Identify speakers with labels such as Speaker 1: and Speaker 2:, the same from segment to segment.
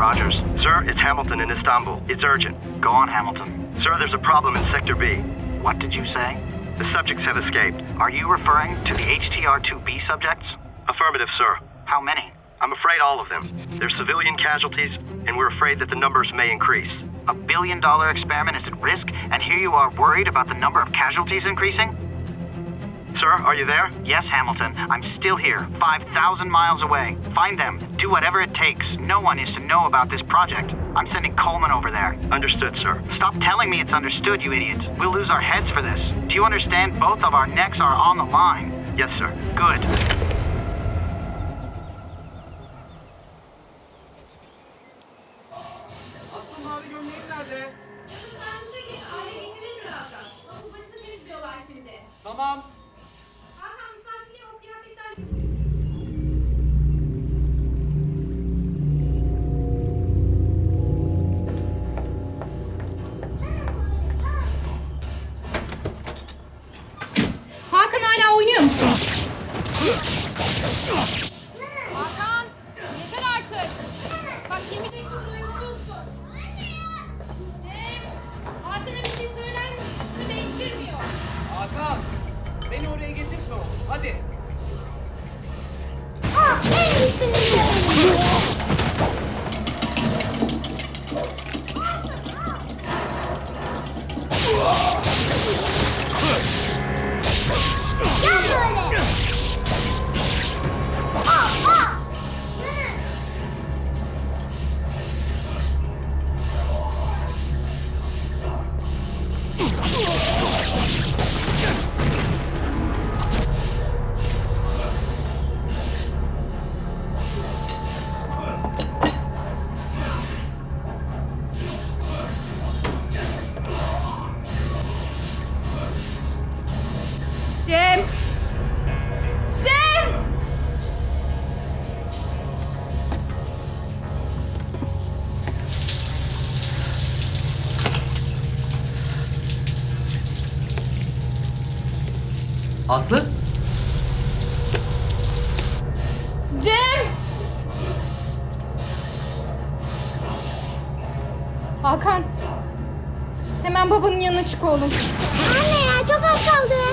Speaker 1: Rogers.
Speaker 2: Sir, it's Hamilton in Istanbul. It's urgent.
Speaker 1: Go on, Hamilton.
Speaker 2: Sir, there's a problem in Sector B.
Speaker 1: What did you say?
Speaker 2: The subjects have escaped.
Speaker 1: Are you referring to the HTR-2B subjects?
Speaker 2: Affirmative, sir.
Speaker 1: How many?
Speaker 2: I'm afraid all of them. They're civilian casualties, and we're afraid that the numbers may increase.
Speaker 1: A billion dollar experiment is at risk, and here you are worried about the number of casualties increasing?
Speaker 2: Sir, are you there?
Speaker 1: Yes, Hamilton. I'm still here, 5,000 miles away. Find them. Do whatever it takes. No one is to know about this project. I'm sending Coleman over there.
Speaker 2: Understood, sir.
Speaker 1: Stop telling me it's understood, you idiot. We'll lose our heads for this. Do you understand? Both of our necks are on the line.
Speaker 2: Yes, sir.
Speaker 1: Good.
Speaker 3: Çık oğlum.
Speaker 4: Anne ya çok az kaldı.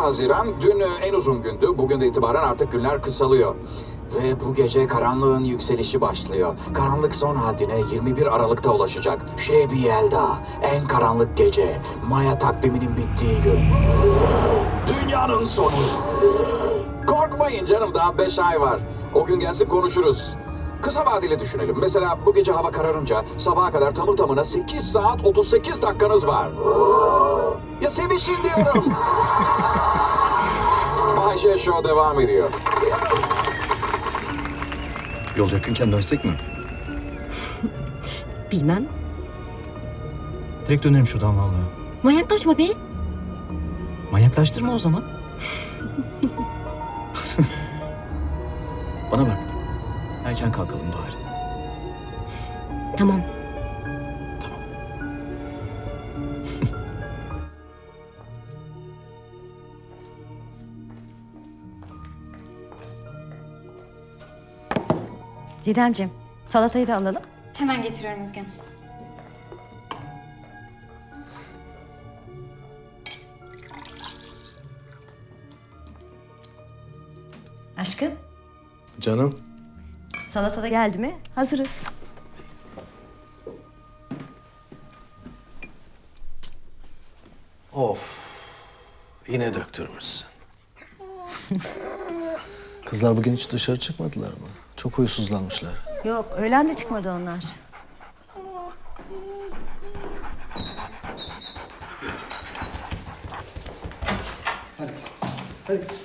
Speaker 5: Haziran, dün e, en uzun gündü. Bugün de itibaren artık günler kısalıyor. Ve bu gece karanlığın yükselişi başlıyor. Karanlık son haddine 21 Aralık'ta ulaşacak. Şebi Yelda, en karanlık gece. Maya takviminin bittiği gün. Dünyanın sonu. Korkmayın canım, daha 5 ay var. O gün gelsin konuşuruz. Kısa vadeli düşünelim. Mesela bu gece hava kararınca sabaha kadar tamı tamına 8 saat 38 dakikanız var. Ya sevişin diyorum. Bayşe Show devam ediyor.
Speaker 6: Yol yakınken dönsek mi?
Speaker 7: Bilmem.
Speaker 6: Direkt dönerim şuradan vallahi.
Speaker 7: Manyaklaşma be.
Speaker 6: Manyaklaştırma o zaman. Bana bak. Erken kalkalım bari.
Speaker 7: Tamam.
Speaker 6: Tamam.
Speaker 7: Didemciğim salatayı da alalım.
Speaker 3: Hemen getiriyorum Özge Hanım.
Speaker 7: Aşkım
Speaker 8: Canım.
Speaker 7: salata da geldi mi? Hazırız.
Speaker 8: Of. Yine döktürmüşsün. Kızlar bugün hiç dışarı çıkmadılar mı? Çok huysuzlanmışlar.
Speaker 7: Yok, öğlen de çıkmadı onlar.
Speaker 8: Hadi kızım. Hadi kızım.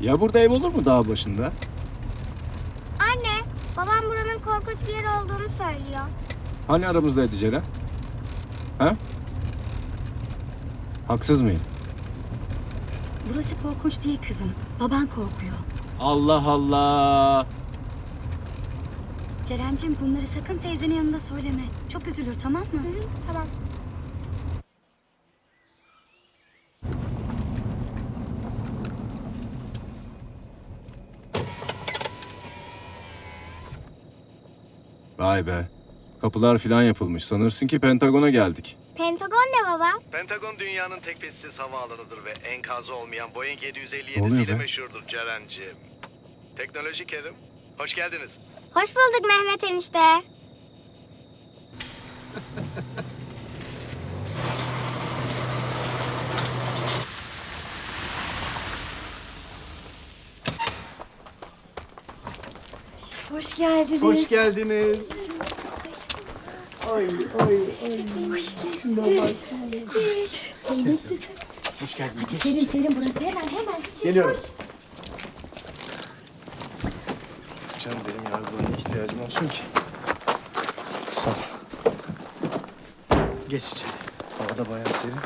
Speaker 9: Ya burada ev olur mu dağ başında?
Speaker 4: Anne, babam buranın korkunç bir yer olduğunu söylüyor.
Speaker 9: Hani aramızdaydı Ceren? Ha? Haksız mıyım?
Speaker 10: Burası korkunç değil kızım. Baban korkuyor.
Speaker 9: Allah Allah.
Speaker 10: Ceren'cim bunları sakın teyzenin yanında söyleme. Çok üzülür tamam mı?
Speaker 4: Tamam.
Speaker 9: Vay be. Kapılar filan yapılmış. Sanırsın ki Pentagon'a geldik.
Speaker 4: Pentagon ne baba?
Speaker 11: Pentagon dünyanın tek pistsiz havaalanıdır ve enkazı olmayan Boeing
Speaker 9: Ne
Speaker 11: 757
Speaker 9: oluyor
Speaker 11: ile
Speaker 9: be?
Speaker 11: meşhurdur Ceren'ciğim. Teknoloji Kerim, hoş geldiniz.
Speaker 4: Hoş bulduk Mehmet enişte.
Speaker 7: Hoş geldiniz.
Speaker 8: Hoş geldiniz.
Speaker 7: Selim, Selim burası hemen hemen.
Speaker 8: Geliyorum. Canım benim yardımına ihtiyacım olsun ki. Sağ ol. Geç içeri. Havada bayağı serin.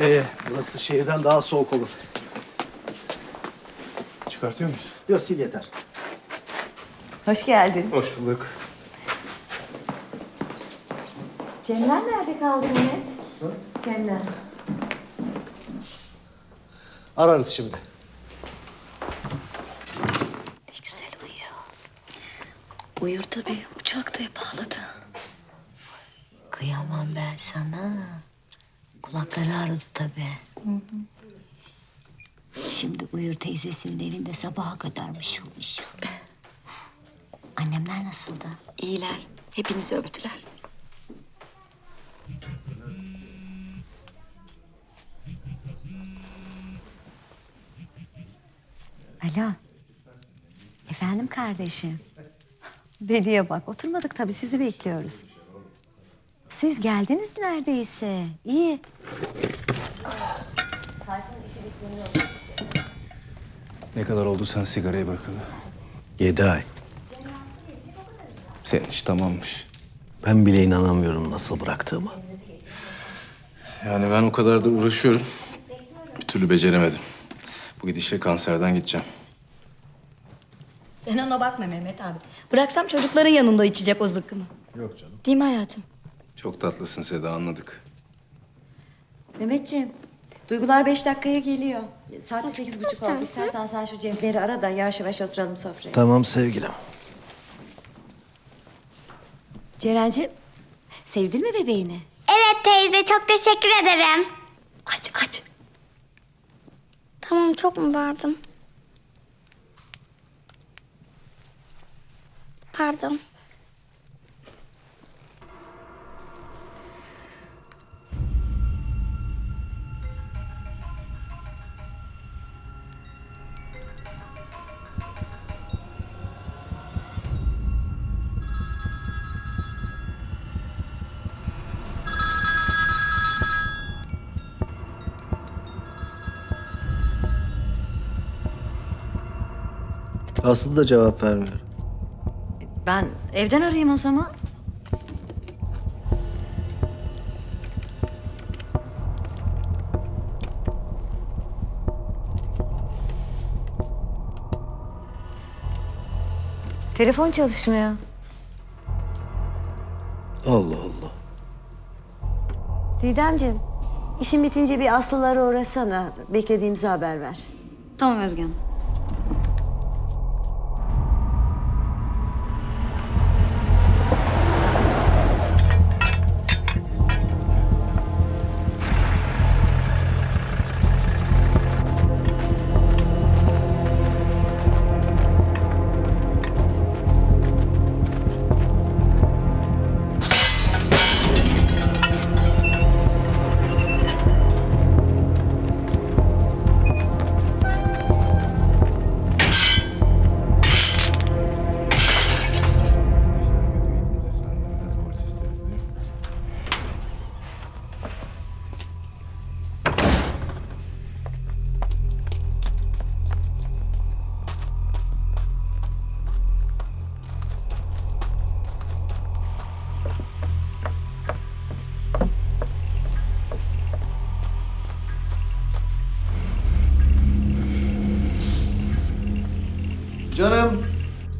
Speaker 8: Ee, burası şehirden daha soğuk olur.
Speaker 9: Çıkartıyor muyuz?
Speaker 8: Yok sil yeter.
Speaker 7: Hoş geldin.
Speaker 9: Hoş bulduk.
Speaker 7: Cemler nerede kaldı Mehmet? Cemler.
Speaker 8: Ararız şimdi.
Speaker 10: Ne güzel uyuyor. Uyur tabii. Uçakta hep ağladı.
Speaker 7: Kıyamam ben sana. Kulakları ağrıdı tabii. Şimdi uyur teyzesinin evinde sabaha kadar mışıl mışıl. Annemler nasıldı?
Speaker 10: İyiler. Hepinizi öptüler.
Speaker 7: Alo. Efendim kardeşim. Deliye bak. Oturmadık tabii sizi bekliyoruz. Siz geldiniz neredeyse. İyi.
Speaker 12: Ne kadar oldu sen sigarayı bırakalı?
Speaker 8: Yedi ay.
Speaker 12: Senin iş tamammış.
Speaker 8: Ben bile inanamıyorum nasıl bıraktığıma.
Speaker 9: Yani ben o kadardır uğraşıyorum. Bir türlü beceremedim. Bu gidişle kanserden gideceğim.
Speaker 10: Sen ona bakma Mehmet abi. Bıraksam çocukların yanında içecek o zıkkımı.
Speaker 8: Yok canım.
Speaker 10: Değil mi hayatım?
Speaker 9: Çok tatlısın Seda anladık.
Speaker 7: Mehmetciğim. Duygular beş dakikaya geliyor. Saat sekiz buçuk oldu. İstersen sen şu Cemleri ara da yavaş yavaş oturalım sofraya.
Speaker 8: Tamam sevgilim.
Speaker 7: Ceren'ciğim. Sevdin mi bebeğini?
Speaker 4: Evet teyze, çok teşekkür ederim.
Speaker 7: Aç aç.
Speaker 4: Tamam, çok mu bağırdım? Pardon.
Speaker 8: Aslı da cevap vermiyor.
Speaker 7: Ben evden arayayım o zaman. Telefon çalışmıyor.
Speaker 8: Allah Allah.
Speaker 7: Didemciğim, işin bitince bir Aslılara uğrasana. Beklediğimizi haber ver.
Speaker 10: Tamam Özge Hanım.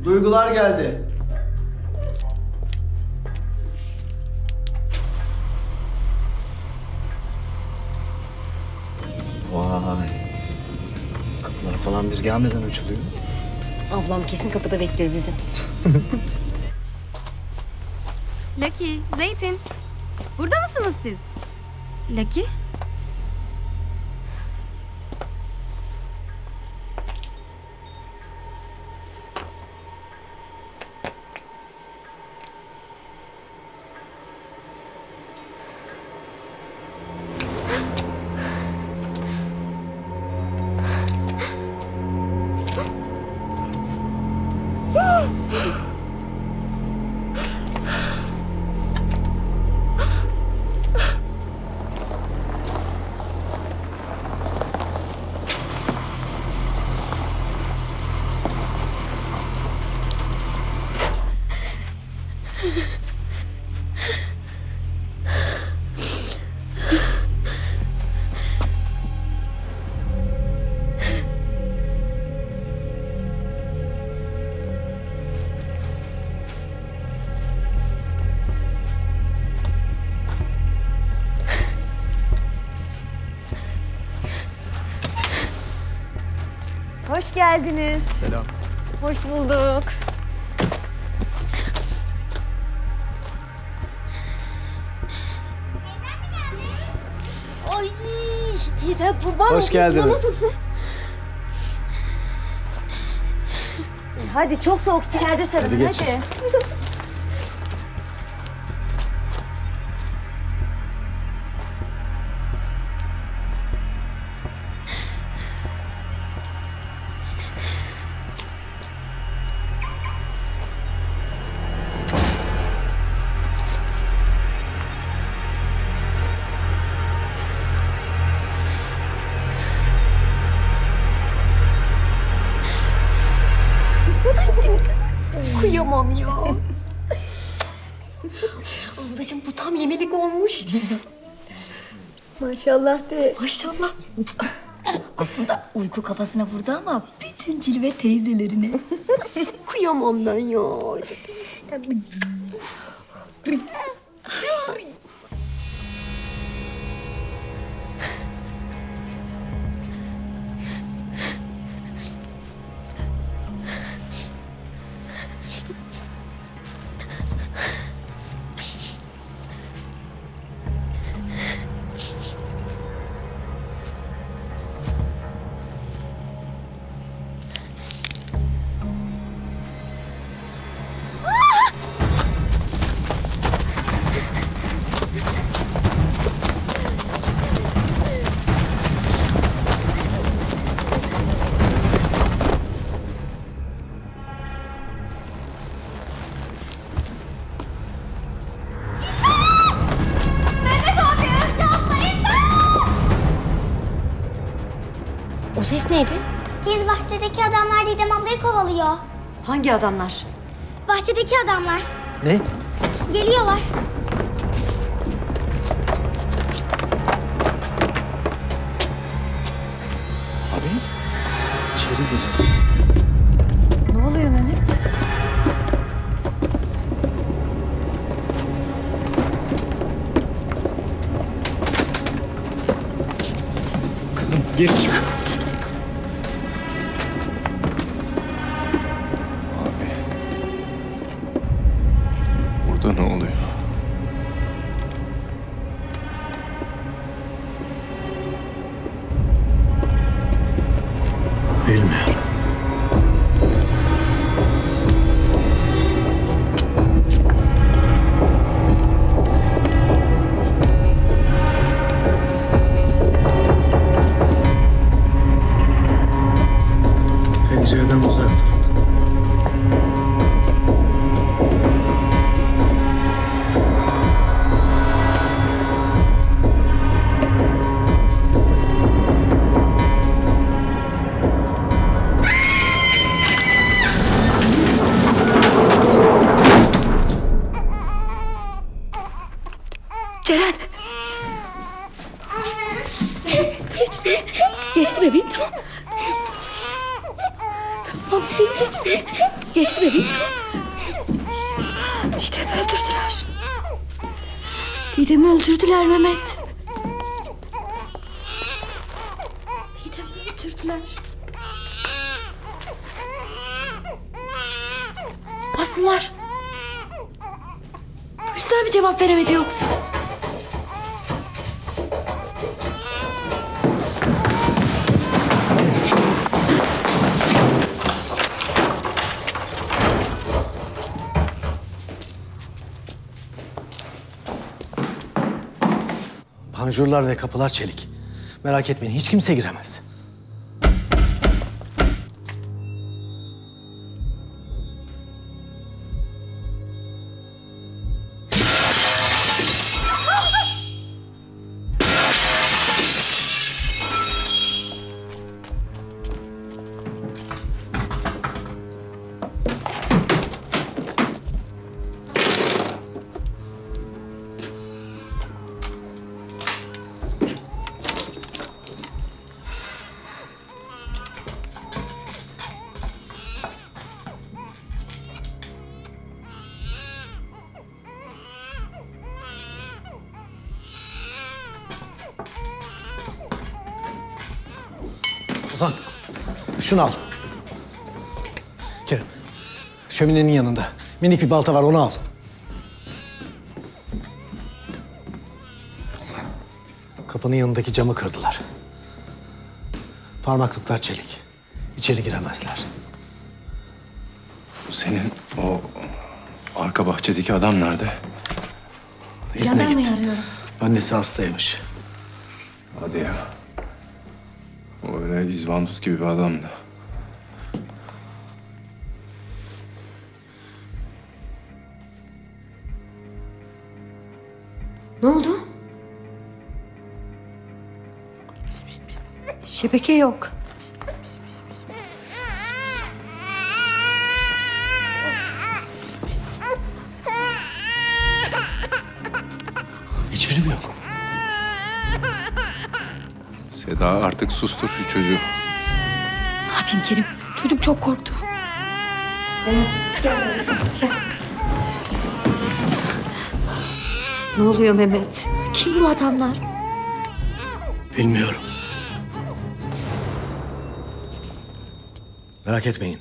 Speaker 13: Duygular geldi.
Speaker 8: Vay. Kapılar falan biz gelmeden açılıyor.
Speaker 10: Ablam kesin kapıda bekliyor bizi.
Speaker 14: Lucky, Zeytin. Burada mısınız siz? Lucky?
Speaker 7: Hoş geldiniz.
Speaker 9: Selam.
Speaker 7: Hoş bulduk.
Speaker 10: Ay teyze kurban
Speaker 8: Hoş
Speaker 10: olayım,
Speaker 8: geldiniz.
Speaker 7: Hadi çok soğuk içeride sarılın
Speaker 8: Hadi geçin.
Speaker 7: hadi. Maşallah de.
Speaker 10: Maşallah. Aslında uyku kafasına vurdu ama bütün cilve teyzelerine.
Speaker 7: Kıyamam ben ya.
Speaker 10: Neydi?
Speaker 4: Gez bahçedeki adamlar Didem ablayı kovalıyor.
Speaker 7: Hangi adamlar?
Speaker 4: Bahçedeki adamlar.
Speaker 8: Ne?
Speaker 4: Geliyorlar.
Speaker 8: Abi. İçeri girelim.
Speaker 7: Ne oluyor Mehmet?
Speaker 9: Kızım geri çık.
Speaker 7: Basınlar. Bu yüzden mi cevap veremedi yoksa?
Speaker 8: Panjurlar ve kapılar çelik. Merak etmeyin hiç kimse giremez. Şunu al. Kerem şöminenin yanında minik bir balta var onu al. Kapının yanındaki camı kırdılar. Parmaklıklar çelik. İçeri giremezler.
Speaker 12: Senin o arka bahçedeki adam nerede?
Speaker 8: İzne gitti. Annesi hastaymış.
Speaker 12: Hadi ya. O öyle izbandut gibi bir adamdı.
Speaker 7: Şebeke yok.
Speaker 8: Hiçbiri mi yok?
Speaker 12: Seda artık sustur şu çocuğu.
Speaker 10: Ne yapayım Kerim? Çocuk çok korktu.
Speaker 7: Ne oluyor Mehmet? Kim bu adamlar?
Speaker 8: Bilmiyorum. Merak etmeyin.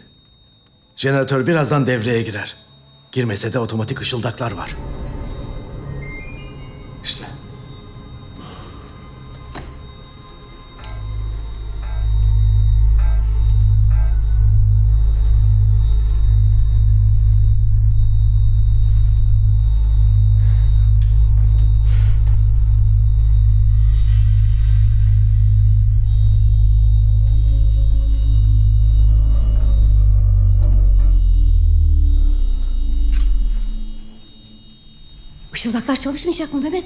Speaker 8: Jeneratör birazdan devreye girer. Girmese de otomatik ışıldaklar var. İşte.
Speaker 7: Işıldaklar çalışmayacak mı Mehmet?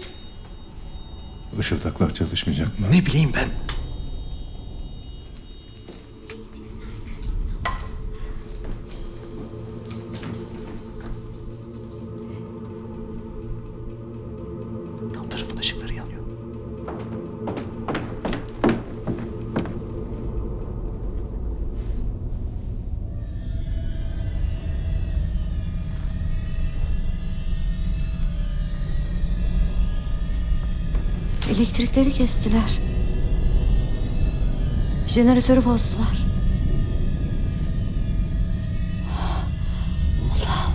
Speaker 12: Işıltaklar çalışmayacak mı?
Speaker 8: Ne bileyim ben.
Speaker 7: Elektrikleri kestiler. Jeneratörü bozdular. Allah'ım.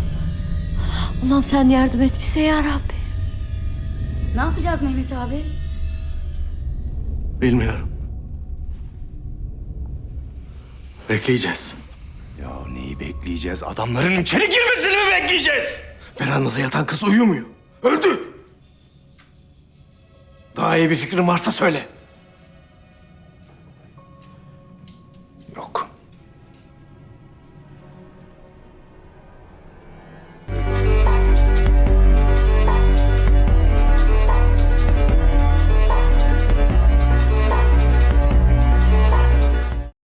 Speaker 7: Allah'ım sen yardım et bize ya Rabbi.
Speaker 10: Ne yapacağız Mehmet abi?
Speaker 8: Bilmiyorum. Bekleyeceğiz.
Speaker 12: Ya neyi bekleyeceğiz? Adamların içeri girmesini mi bekleyeceğiz?
Speaker 8: Verandada yatan kız uyumuyor. Öldü. Daha iyi bir fikrin varsa söyle.